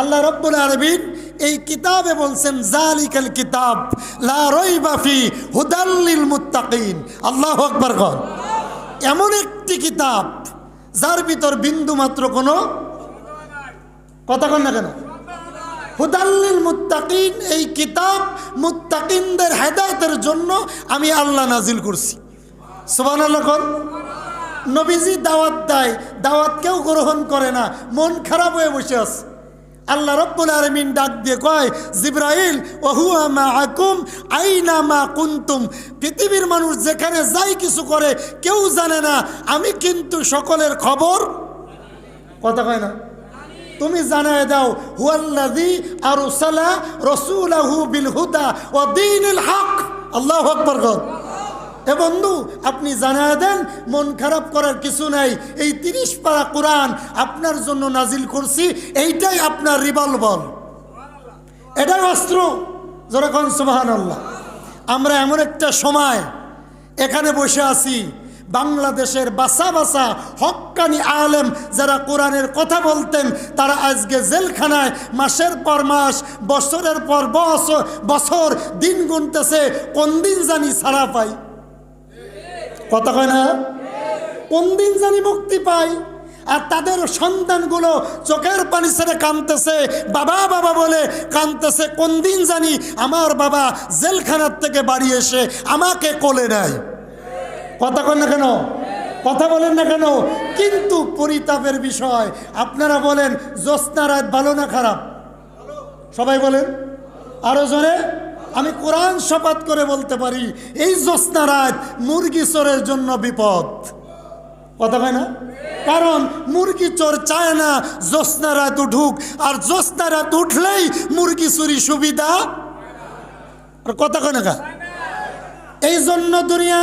আল্লাহ রব্বুল আরবিন এই কিতাবে বলছেন, জালিকাল কিতাব, লা রইবা ফি হুদাল্লিল মুত্তাকিন। আল্লাহু আকবার কন। এমন একটি কিতাব, যার ভিতর বিন্দু মাত্র কোনো কথা কন না কেন? হুদাল্লিল মুত্তাকিন, এই কিতাব মুত্তাকিনদের হেদায়তের জন্য আমি আল্লাহ নাজিল করছি। সুবান আল্লাহ নবীজি দাওয়াত দেয়, দাওয়াত কেউ গ্রহণ করে না, মন খারাপ হয়ে বসে আছে। আল্লাহ রব্বুল আলমিন ডাক দিয়ে কয়, জিব্রাইল, ওহুয়া মা আকুম আইনা মা কুন্তুম? পৃথিবীর মানুষ যেখানে যাই কিছু করে, কেউ জানে না। আমি কিন্তু সকলের খবর। কথা কয় না? তুমি জানায় দাও, হুয়াল্লাযী আরসালা রাসূলাহু বিল হুদা ও দীনিল হক। আল্লাহ আকবার গদ এ বন্ধু, আপনি জানা দেন, মন খারাপ করার কিছু নাই। এই তিরিশ পারা কোরআন আপনার জন্য নাজিল করছি, এইটাই আপনার রিভলভার। এটাই অস্ত্র। যেরকম সুবাহান আল্লাহ আমরা এমন একটা সময় এখানে বসে আছি, বাংলাদেশের বাসা বাসা হক্কানি আলেম যারা কোরআনের কথা বলতেন, তারা আজকে জেলখানায় মাসের পর মাস, বছরের পর বছর বছর দিন গুনতেছে, কোন দিন জানি ছাড়া পাই। কথা কয় না? কোন দিন জানি মুক্তি পাই, আর তাদের সন্তানগুলো চোখের পানি ছেড়ে কাঁদতেছে, বাবা বাবা বলে কাঁদতেছে, কোন দিন জানি আমার বাবা জেলখানার থেকে বাড়ি এসে আমাকে কোলে নেয়। কথা কন না কেন? কথা বলেন না কেন? কিন্তু পরিতাপের বিষয়, আপনারা বলেন, জ্যোৎস্না রাত ভালো না খারাপ? সবাই বলেন। আরও জোরে? আমি কোরআন শপথ করে বলতে পারি, এই জ্যোৎস্না রাত মুরগি চোরের জন্য বিপদ। কথা হয় না? কারণ মুরগি চোর চায় না জ্যোৎস্না রাত উঠুক, আর জ্যোৎস্না রাত উঠলেই মুরগি চুরি সুবিধা আর কথা কয় না এই জন্য দুনিয়া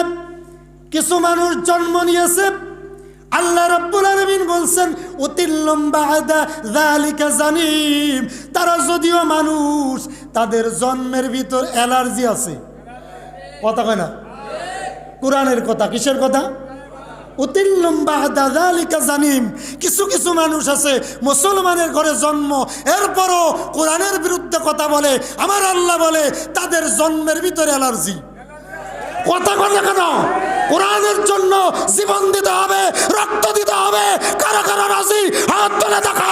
কিছু মানুষ জন্ম নিয়েছে, আল্লাহ রব্বুল আলমিন বলছেন অতিল্লম বাদা জালিকা জানিম। তারা যদিও মানুষ তাদের জন্মের ভিতর অ্যালার্জি আছে। কথা কয় না? কোরআনের কথা, কিসের কথা? কিছু কিছু মানুষ আছে, মুসলমানের ঘরে জন্ম, এরপরও কোরআনের বিরুদ্ধে কথা বলে। আমার আল্লাহ বলে, তাদের জন্মের ভিতরে অ্যালার্জি। কথা কথা কেন? কোরআনের জন্য জীবন দিতে হবে, রক্ত দিতে হবে। কারা কারা রাজি? হাত তুলে দেখা